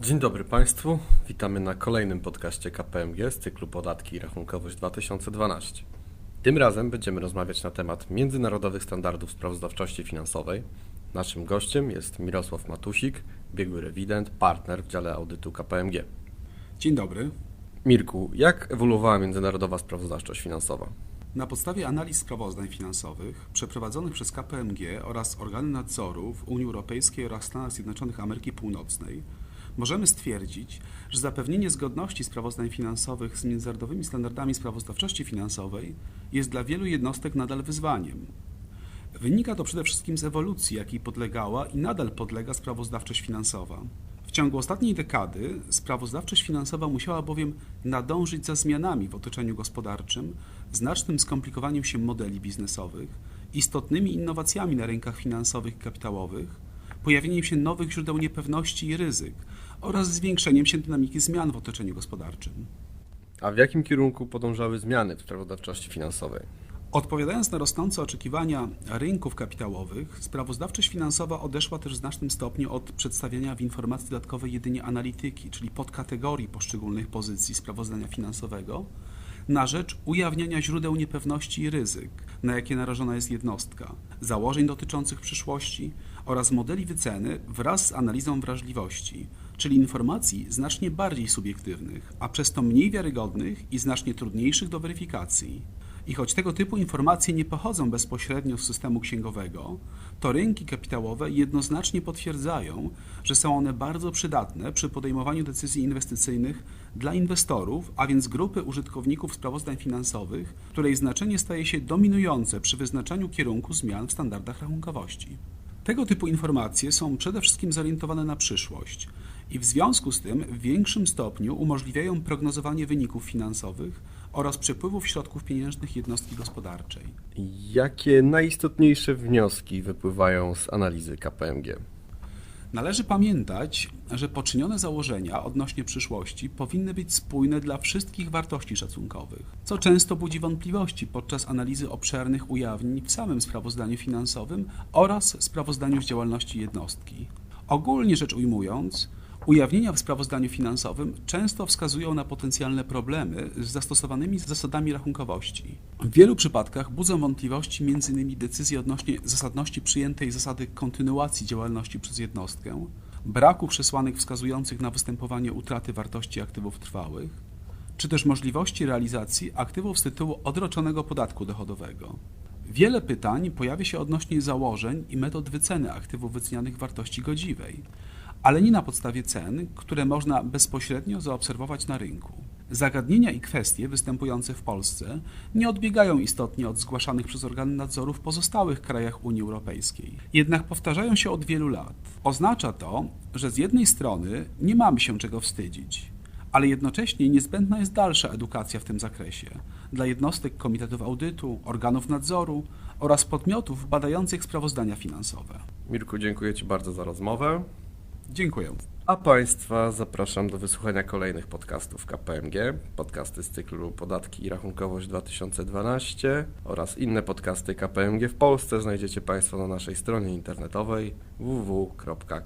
Dzień dobry Państwu, witamy na kolejnym podcaście KPMG z cyklu Podatki i Rachunkowość 2012. Tym razem będziemy rozmawiać na temat międzynarodowych standardów sprawozdawczości finansowej. Naszym gościem jest Mirosław Matusik, biegły rewident, partner w dziale audytu KPMG. Dzień dobry. Mirku, jak ewoluowała międzynarodowa sprawozdawczość finansowa? Na podstawie analiz sprawozdań finansowych przeprowadzonych przez KPMG oraz organy nadzoru w Unii Europejskiej oraz Stanach Zjednoczonych Ameryki Północnej możemy stwierdzić, że zapewnienie zgodności sprawozdań finansowych z międzynarodowymi standardami sprawozdawczości finansowej jest dla wielu jednostek nadal wyzwaniem. Wynika to przede wszystkim z ewolucji, jakiej podlegała i nadal podlega sprawozdawczość finansowa. W ciągu ostatniej dekady sprawozdawczość finansowa musiała bowiem nadążyć za zmianami w otoczeniu gospodarczym, znacznym skomplikowaniem się modeli biznesowych, istotnymi innowacjami na rynkach finansowych i kapitałowych, pojawieniem się nowych źródeł niepewności i ryzyk oraz zwiększeniem się dynamiki zmian w otoczeniu gospodarczym. A w jakim kierunku podążały zmiany w sprawozdawczości finansowej? Odpowiadając na rosnące oczekiwania rynków kapitałowych, sprawozdawczość finansowa odeszła też w znacznym stopniu od przedstawiania w informacji dodatkowej jedynie analityki, czyli podkategorii poszczególnych pozycji sprawozdania finansowego, na rzecz ujawniania źródeł niepewności i ryzyk, na jakie narażona jest jednostka, założeń dotyczących przyszłości oraz modeli wyceny wraz z analizą wrażliwości, czyli informacji znacznie bardziej subiektywnych, a przez to mniej wiarygodnych i znacznie trudniejszych do weryfikacji. I choć tego typu informacje nie pochodzą bezpośrednio z systemu księgowego, to rynki kapitałowe jednoznacznie potwierdzają, że są one bardzo przydatne przy podejmowaniu decyzji inwestycyjnych dla inwestorów, a więc grupy użytkowników sprawozdań finansowych, której znaczenie staje się dominujące przy wyznaczaniu kierunku zmian w standardach rachunkowości. Tego typu informacje są przede wszystkim zorientowane na przyszłość i w związku z tym w większym stopniu umożliwiają prognozowanie wyników finansowych oraz przepływów środków pieniężnych jednostki gospodarczej. Jakie najistotniejsze wnioski wypływają z analizy KPMG? Należy pamiętać, że poczynione założenia odnośnie przyszłości powinny być spójne dla wszystkich wartości szacunkowych, co często budzi wątpliwości podczas analizy obszernych ujawnień w samym sprawozdaniu finansowym oraz sprawozdaniu z działalności jednostki. Ogólnie rzecz ujmując, Ujawnienia w sprawozdaniu finansowym często wskazują na potencjalne problemy z zastosowanymi zasadami rachunkowości. W wielu przypadkach budzą wątpliwości m.in. decyzje odnośnie zasadności przyjętej zasady kontynuacji działalności przez jednostkę, braku przesłanek wskazujących na występowanie utraty wartości aktywów trwałych, czy też możliwości realizacji aktywów z tytułu odroczonego podatku dochodowego. Wiele pytań pojawia się odnośnie założeń i metod wyceny aktywów wycenianych wartości godziwej ale nie na podstawie cen, które można bezpośrednio zaobserwować na rynku. Zagadnienia i kwestie występujące w Polsce nie odbiegają istotnie od zgłaszanych przez organy nadzoru w pozostałych krajach Unii Europejskiej. Jednak powtarzają się od wielu lat. Oznacza to, że z jednej strony nie mamy się czego wstydzić, ale jednocześnie niezbędna jest dalsza edukacja w tym zakresie dla jednostek komitetów audytu, organów nadzoru oraz podmiotów badających sprawozdania finansowe. Mirku, dziękuję Ci bardzo za rozmowę. Dziękuję. A Państwa zapraszam do wysłuchania kolejnych podcastów KPMG, podcasty z cyklu Podatki i Rachunkowość 2012 oraz inne podcasty KPMG w Polsce znajdziecie Państwo na naszej stronie internetowej www.kpmg.pl.